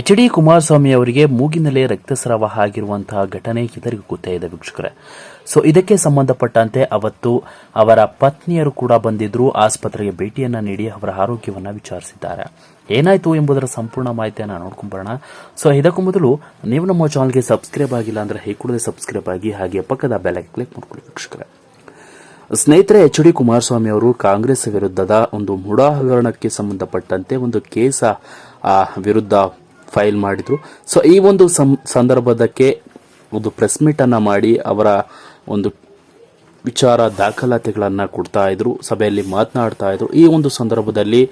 H D Kumaraswamy ಅವರಿಗೆ ಮೂಗಿನಲ್ಲೇ ರಕ್ತಸ್ರಾವ ಆಗಿರುವಂತಹ ಘಟನೆ ಇದರಿಗೂ ಗೊತ್ತೇ ಇದೆ ವೀಕ್ಷಕರೇ. ಸೊ ಇದಕ್ಕೆ ಸಂಬಂಧಪಟ್ಟಂತೆ ಅವತ್ತು ಅವರ ಪತ್ನಿಯರು ಕೂಡ ಬಂದಿದ್ರು. ಆಸ್ಪತ್ರೆಗೆ ಭೇಟಿಯನ್ನ ನೀಡಿ ಅವರ ಆರೋಗ್ಯವನ್ನ ವಿಚಾರಿಸಿದ್ದಾರೆ. ಏನಾಯ್ತು ಎಂಬುದರ ಸಂಪೂರ್ಣ ಮಾಹಿತಿಯನ್ನು ನೋಡ್ಕೊಂಬರೋಣ ಸೊ ಇದಕ್ಕೂ ಮೊದಲು ನೀವು ನಮ್ಮ ಚಾನಲ್ಗೆ ಸಬ್ಸ್ಕ್ರೈಬ್ ಆಗಿಲ್ಲ ಅಂದ್ರೆ ಕೂಡಲೇ ಸಬ್ಸ್ಕ್ರೈಬ್ ಆಗಿ ಹಾಗೆ ಪಕ್ಕದ ಬೆಲೆಗೆ ಕ್ಲಿಕ್ ಮಾಡ್ಕೊಳ್ಳಿ ವೀಕ್ಷಕರೇ. ಸ್ನೇಹಿತರೆ, ಎಚ್ ಡಿ ಕುಮಾರಸ್ವಾಮಿ ಅವರು ಕಾಂಗ್ರೆಸ್ ವಿರುದ್ಧದ ಒಂದು ಮುಡಾ ಹಗರಣಕ್ಕೆ ಸಂಬಂಧಪಟ್ಟಂತೆ ಒಂದು ಕೇಸ ವಿರುದ್ಧ ಫೈಲ್ ಮಾಡಿದ್ರು. ಸೊ ಈ ಒಂದು ಸಂದರ್ಭದಕ್ಕೆ ಒಂದು ಪ್ರೆಸ್ ಮೀಟ್ ಅನ್ನ ಮಾಡಿ ಅವರ ಒಂದು ವಿಚಾರ ದಾಖಲಾತಿಗಳನ್ನು ಕೊಡ್ತಾ ಇದ್ರು, ಸಭೆಯಲ್ಲಿ ಮಾತನಾಡ್ತಾ ಇದ್ರು. ಈ ಒಂದು ಸಂದರ್ಭದಲ್ಲಿ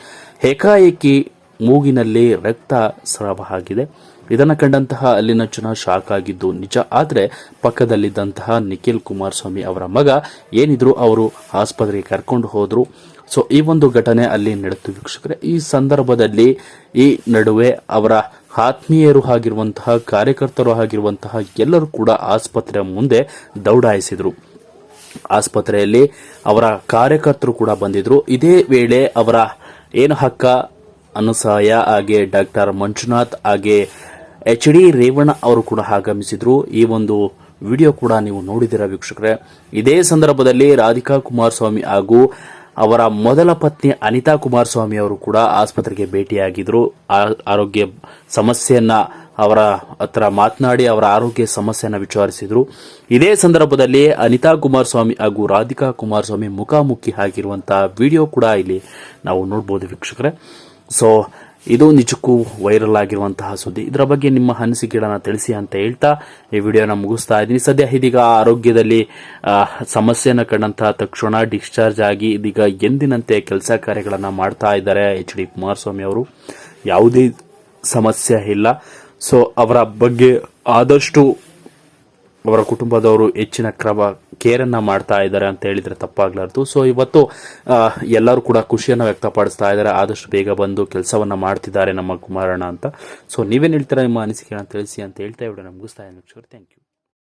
ಏಕಾಏಕಿ ಮೂಗಿನಲ್ಲಿ ರಕ್ತ ಸ್ರಾವ ಆಗಿದೆ. ಇದನ್ನು ಕಂಡಂತಹ ಅಲ್ಲಿನ ಜನ ಶಾಕ್ ಆಗಿದ್ದು ನಿಜ. ಆದರೆ ಪಕ್ಕದಲ್ಲಿದ್ದಂತಹ ನಿಖಿಲ್ ಕುಮಾರಸ್ವಾಮಿ ಅವರ ಮಗ ಏನಿದ್ರು ಅವರು ಆಸ್ಪತ್ರೆಗೆ ಕರ್ಕೊಂಡು ಹೋದರು. ಸೊ ಈ ಒಂದು ಘಟನೆ ಅಲ್ಲಿ ನಡೆದು ವೀಕ್ಷಕರೇ. ಈ ಸಂದರ್ಭದಲ್ಲಿ ಈ ನಡುವೆ ಅವರ ಆತ್ಮೀಯರು ಆಗಿರುವಂತಹ, ಕಾರ್ಯಕರ್ತರು ಆಗಿರುವಂತಹ ಎಲ್ಲರೂ ಕೂಡ ಆಸ್ಪತ್ರೆಯ ಮುಂದೆ ದೌಡಾಯಿಸಿದರು. ಆಸ್ಪತ್ರೆಯಲ್ಲಿ ಅವರ ಕಾರ್ಯಕರ್ತರು ಕೂಡ ಬಂದಿದ್ರು. ಇದೇ ವೇಳೆ ಅವರ ಏನು ಹಕ್ಕ? ಅನುಸಾಯ ಹಾಗೆ ಡಾಕ್ಟರ್ ಮಂಜುನಾಥ್ ಹಾಗೆ ಎಚ್ ಡಿ ರೇವಣ್ಣ ಅವರು ಕೂಡ ಆಗಮಿಸಿದ್ರು. ಈ ಒಂದು ವಿಡಿಯೋ ಕೂಡ ನೀವು ನೋಡಿದಿರ ವೀಕ್ಷಕರೇ. ಇದೇ ಸಂದರ್ಭದಲ್ಲಿ ರಾಧಿಕಾ ಕುಮಾರಸ್ವಾಮಿ ಹಾಗೂ ಅವರ ಮೊದಲ ಪತ್ನಿ ಅನಿತಾ ಕುಮಾರಸ್ವಾಮಿ ಅವರು ಕೂಡ ಆಸ್ಪತ್ರೆಗೆ ಭೇಟಿಯಾಗಿದ್ರು. ಆರೋಗ್ಯ ಸಮಸ್ಯೆಯನ್ನ ಅವರ ಹತ್ರ ಮಾತನಾಡಿ ಅವರ ಆರೋಗ್ಯ ಸಮಸ್ಯೆಯನ್ನು ವಿಚಾರಿಸಿದ್ರು. ಇದೇ ಸಂದರ್ಭದಲ್ಲಿ ಅನಿತಾ ಕುಮಾರಸ್ವಾಮಿ ಹಾಗೂ ರಾಧಿಕಾ ಕುಮಾರಸ್ವಾಮಿ ಮುಖಾಮುಖಿ ಆಗಿರುವಂತಹ ವಿಡಿಯೋ ಕೂಡ ಇಲ್ಲಿ ನಾವು ನೋಡಬಹುದು ವೀಕ್ಷಕರೇ. ಸೊ ಇದು ನಿಜಕ್ಕೂ ವೈರಲ್ ಆಗಿರುವಂತಹ ಸುದ್ದಿ. ಇದರ ಬಗ್ಗೆ ನಿಮ್ಮ ಅನಿಸಿಕೆಗಳನ್ನ ತಿಳಿಸಿ ಅಂತ ಹೇಳ್ತಾ ಈ ವಿಡಿಯೋನ ಮುಗಿಸ್ತಾ ಇದ್ದೀನಿ. ಸದ್ಯ ಇದೀಗ ಆರೋಗ್ಯದಲ್ಲಿ ಸಮಸ್ಯೆಯನ್ನು ಕಂಡಂತಹ ತಕ್ಷಣ ಡಿಸ್ಚಾರ್ಜ್ ಆಗಿ ಇದೀಗ ಎಂದಿನಂತೆ ಕೆಲಸ ಕಾರ್ಯಗಳನ್ನು ಮಾಡ್ತಾ ಇದ್ದಾರೆ ಎಚ್ ಡಿ ಕುಮಾರಸ್ವಾಮಿ ಅವರು. ಯಾವುದೇ ಸಮಸ್ಯೆ ಇಲ್ಲ. ಸೊ ಅವರ ಬಗ್ಗೆ ಆದಷ್ಟು ಅವರ ಕುಟುಂಬದವರು ಹೆಚ್ಚಿನ ಕ್ರಮ ಕೇರನ್ನ ಮಾಡ್ತಾ ಇದ್ದಾರೆ ಅಂತ ಹೇಳಿದ್ರೆ ತಪ್ಪಾಗ್ಲಾರ್ದು. ಸೊ ಇವತ್ತು ಎಲ್ಲರೂ ಕೂಡ ಖುಷಿಯನ್ನು ವ್ಯಕ್ತಪಡಿಸ್ತಾ ಇದ್ದಾರೆ. ಆದಷ್ಟು ಬೇಗ ಬಂದು ಕೆಲಸವನ್ನ ಮಾಡ್ತಿದ್ದಾರೆ ನಮ್ಮ ಕುಮಾರಣ್ಣ ಅಂತ. ಸೊ ನೀವೇನು ಹೇಳ್ತೀರಾ ನಿಮ್ಮ ಅನಿಸಿಕೆ ತಿಳಿಸಿ ಅಂತ ಹೇಳ್ತಾ ಇವ್ರೆ. ಮುಗಿಸ್ತಾ ಇದ್ದೀನಿ ಥ್ಯಾಂಕ್ ಯು